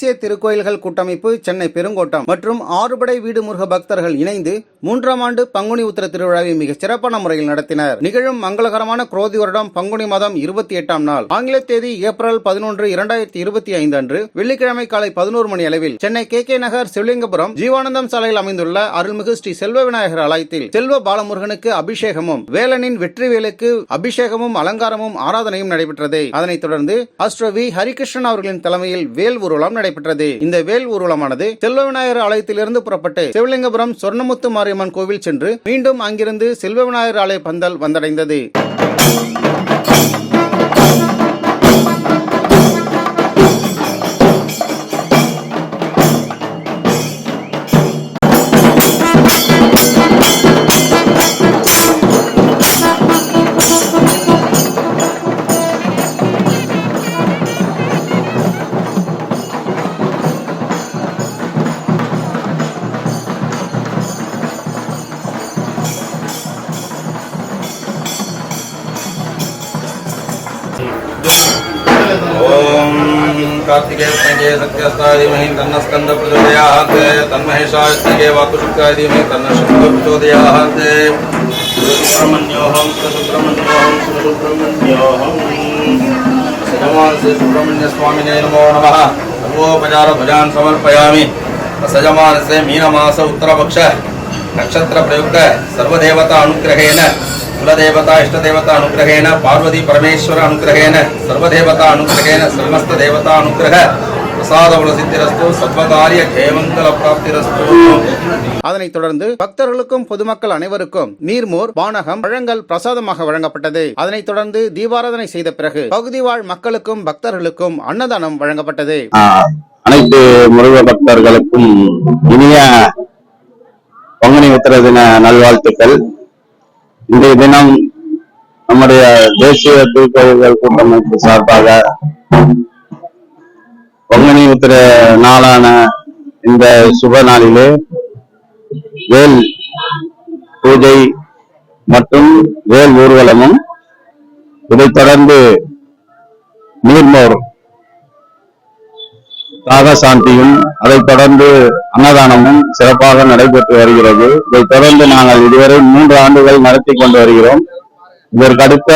தேசிய திருக்கோயில்கள் கூட்டமைப்பு சென்னை பெருங்கோட்டம் மற்றும் ஆறுபடை வீடு முருக பக்தர்கள் இணைந்து மூன்றாம் ஆண்டு பங்குனி உத்திர திருவிழாவை மிக சிறப்பான முறையில் நடத்தினர். நிகழும் மங்களகரமான குரோதி வருடம் பங்குனி மாதம் இருபத்தி எட்டாம் நாள். ஆங்கில தேதி ஏப்ரல் பதினொன்று இரண்டாயிரத்தி இருபத்தி ஐந்து அன்று வெள்ளிக்கிழமை காலை பதினோரு மணி அளவில் சென்னை கே கே நகர் சிவலிங்கபுரம் ஜீவானந்தம் சாலையில் அமைந்துள்ள அருள்மிகு ஸ்ரீ செல்வ விநாயகர் ஆலயத்தில் செல்வ பாலமுருகனுக்கு அபிஷேகமும் வேலனின் வெற்றிவேலுக்கு அபிஷேகமும் அலங்காரமும் ஆராதனையும் நடைபெற்றது. அதனைத் தொடர்ந்து அஸ்ட்ரோ வி. ஹரிகிருஷ்ணன் அவர்களின் தலைமையில் வேல் ஊர்வலம் நடைபெற்றது. இந்த வேல் ஊர்வலமானது செல்வ விநாயகர் ஆலயத்திலிருந்து புறப்பட்டு சிவலிங்கபுரம் சொர்ணமுத்து மாரியம்மன் கோவில் சென்று மீண்டும் அங்கிருந்து செல்வ விநாயகர் ஆலய பந்தல் வந்தடைந்தது. कार्तिकेय संजय सत्यस्तादिमहि तन्नस्कन्द प्रचोदयात् प्रचोदयात् सुब्रह्मण्योऽहं सुब्रह्मण्योऽहं सुब्रह्मण्योऽहं सजमान श्री सुब्रह्मण्य नमो नमः। समर्पयामि। मीनमास उत्तरपक्ष नक्षत्र प्रयुक्त सर्वदेवता अनुग्रहेण కులదేవత ఇష్టదేవత అనుగ్రహేణ పార్వతీ పరమేశ్వర అనుగ్రహేణ సర్వదేవత అనుగ్రహేణ సర్వస్త దేవత అనుగ్రహ அதனைத் தொடர்ந்து பக்தர்களுக்கும் பொதுமக்கள் அனைவருக்கும் நீர்மோர் பானகம் பழங்கள் பிரசாதமாக வழங்கப்பட்டது. அதனைத் தொடர்ந்து தீபாராதனை செய்த பிறகு பகுதி வாழ் மக்களுக்கும் பக்தர்களுக்கும் அன்னதானம் வழங்கப்பட்டது. அனைத்து முருக பக்தர்களுக்கும் இனிய பங்குனி உத்தர தின நல்வாழ்த்துக்கள். இன்றைய தினம் நம்முடைய தேசிய திருக்கோயில்கள் கூட்டமைப்பு சார்பாக பொங்கனி உத்திர நாளான இந்த சுப நாளிலே வேல் பூஜை மற்றும் வேல் ஊர்வலமும் இதைத் தொடர்ந்து நீர்மோர் சாந்தியும் அதைத் தொடர்ந்து அன்னதானமும் சிறப்பாக நடைபெற்று வருகிறது. இதைத் தொடர்ந்து நாங்கள் இதுவரை மூன்று ஆண்டுகள் நடத்தி கொண்டு வருகிறோம். இதற்கு அடுத்த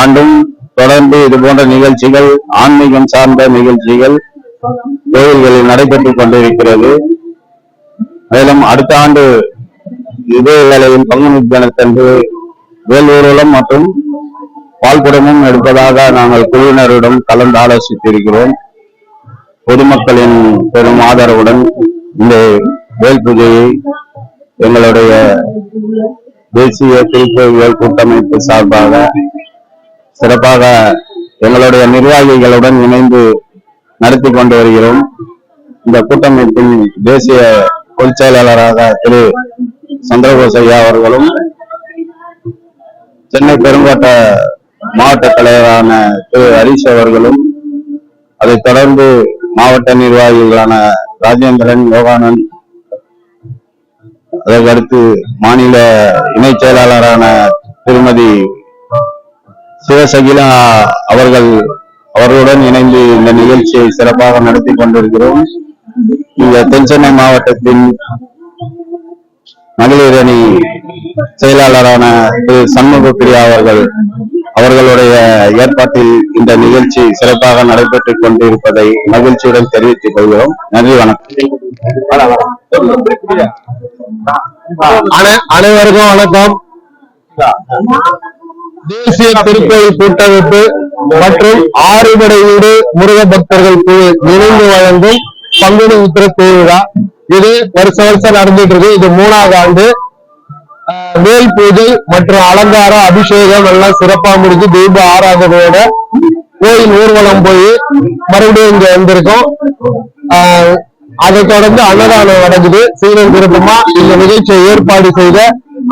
ஆண்டும் தொடர்ந்து இது போன்ற நிகழ்ச்சிகள் ஆன்மீகம் சார்ந்த நிகழ்ச்சிகள் கோயில்களில் நடைபெற்றுக் கொண்டிருக்கிறது. மேலும் அடுத்த ஆண்டு இதே வேளையில் பங்குனி தினத்தன்று வேல் மற்றும் பால்குடமும் எடுப்பதாக நாங்கள் குழுவினரிடம் கலந்து ஆலோசித்திருக்கிறோம். பொதுமக்களின் பெரும் ஆதரவுடன் இந்த வேல் பூஜையை எங்களுடைய தேசிய திருக்கோயில்கள் கூட்டமைப்பு சார்பாக சிறப்பாக எங்களுடைய நிர்வாகிகளுடன் இணைந்து நடத்தி கொண்டு வருகிறோம். இந்த கூட்டமைப்பின் தேசிய பொதுச் செயலாளராக திரு சந்திரபோஸ் ஐயா அவர்களும் சென்னை பெருங்கோட்ட மாவட்ட தலைவரான திரு ஹரீஷ் அவர்களும் அதைத் தொடர்ந்து மாவட்ட நிர்வாகிகளான ராஜேந்திரன் யோகானந்த் அதற்கடுத்து மாநில இணைச் செயலாளரான திருமதி சிவசகிலா அவர்கள் அவர்களுடன் இணைந்து இந்த நிகழ்ச்சியை சிறப்பாக நடத்தி கொண்டிருக்கிறோம். இந்த தென்சென்னை மாவட்டத்தின் மகளிர் அணி செயலாளரான திரு சண்முக பிரியா அவர்கள் அவர்களுடைய ஏற்பாட்டில் இந்த நிகழ்ச்சி சிறப்பாக நடைபெற்றுக் கொண்டிருப்பதை மகிழ்ச்சியுடன் தெரிவித்துக் கொள்கிறோம். நன்றி வணக்கம். அனைவருக்கும் வணக்கம். தேசிய திருக்கோயில் கூட்டமைப்பு மற்றும் ஆறுபடை வீடு முருக பக்தர்கள் குழு இணைந்து வழங்கும் பங்குனி உத்திர திருவிழா. இது வருஷ வருஷம் நடந்துட்டு இருக்கு. இது மூணாவது ஆண்டு. மேல் பூஜை மற்றும் அலங்காரம் அபிஷேகம் எல்லாம் சிறப்பா முடிஞ்சு தீப ஆராதனையோட கோயில் ஊர்வலம் போய் மறுபடியும் இங்க வந்திருக்கோம். ஆஹ், அதை தொடர்ந்து அன்னதானம் நடக்குது. சீரன் திருப்பமா இந்த நிகழ்ச்சியை ஏற்பாடு செய்த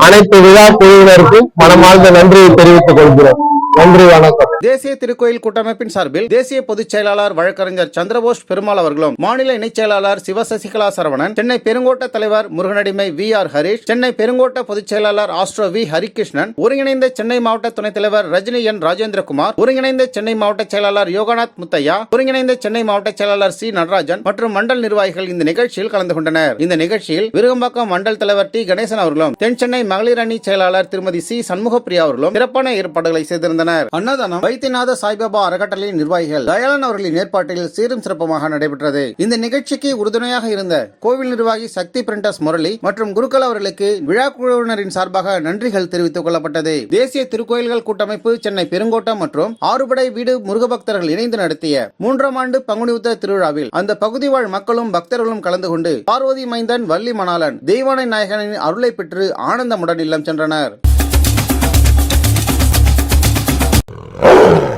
அனைத்து விழா குழுவினருக்கும் மனமார்ந்த நன்றியை தெரிவித்துக் கொள்கிறோம். நன்றி வணக்கம். தேசிய திருக்கோயில் கூட்டமைப்பின் சார்பில் தேசிய பொதுச் செயலாளர் வழக்கறிஞர் சந்திரபோஸ் பெருமாள் அவர்களும் மாநில இணைச் செயலாளர் சிவ சசிகலா சரவணன் சென்னை பெருங்கோட்ட தலைவர் முருகனடிமை வி ஆர் ஹரிஷ் சென்னை பெருங்கோட்ட பொதுச் செயலாளர் ஆஸ்ட்ரோ வி ஹரிகிருஷ்ணன் ஒருங்கிணைந்த சென்னை மாவட்ட துணைத் தலைவர் ரஜினி என் ராஜேந்திரகுமார் ஒருங்கிணைந்த சென்னை மாவட்ட செயலாளர் யோகநாத் முத்தையா ஒருங்கிணைந்த சென்னை மாவட்ட செயலாளர் சி நடராஜன் மற்றும் மண்டல் நிர்வாகிகள் இந்த நிகழ்ச்சியில் கலந்து கொண்டனர். இந்த நிகழ்ச்சியில் விருகம்பாக்கம் மண்டல் தலைவர் டி கணேசன் அவர்களும் தென் சென்னை மகளிர் அணி செயலாளர் திருமதி சி சண்முகப்பிரியா அவர்களும் சிறப்பான ஏற்பாடுகளை செய்திருந்தனர். அன்னதானம் வைத்தியநாத சாய்பாபா அறக்கட்டளையின் நிர்வாகிகள் தயாளன் அவர்களின் ஏற்பாட்டில் சீரும் சிறப்புமாக நடைபெற்றது. இந்த நிகழ்ச்சிக்கு உறுதுணையாக இருந்த கோவில் நிர்வாகி சக்தி பிரிண்டஸ் முரளி மற்றும் குருக்கள் அவர்களுக்கு விழா குழுவினரின் சார்பாக நன்றிகள் தெரிவித்துக் கொள்ளப்பட்டது. தேசிய திருக்கோயில்கள் கூட்டமைப்பு சென்னை பெருங்கோட்டம் மற்றும் ஆறுபடை வீடு முருகபக்தர்கள் இணைந்து நடத்திய மூன்றாம் ஆண்டு பங்குனி உத்தர திருவிழாவில் அந்த பகுதி வாழ் மக்களும் பக்தர்களும் கலந்து கொண்டு பார்வதி மைந்தன் வள்ளி மணாலன் தெய்வானை நாயகனின் அருளை பெற்று ஆனந்தமுடன் இல்லம் சென்றனர். Ah.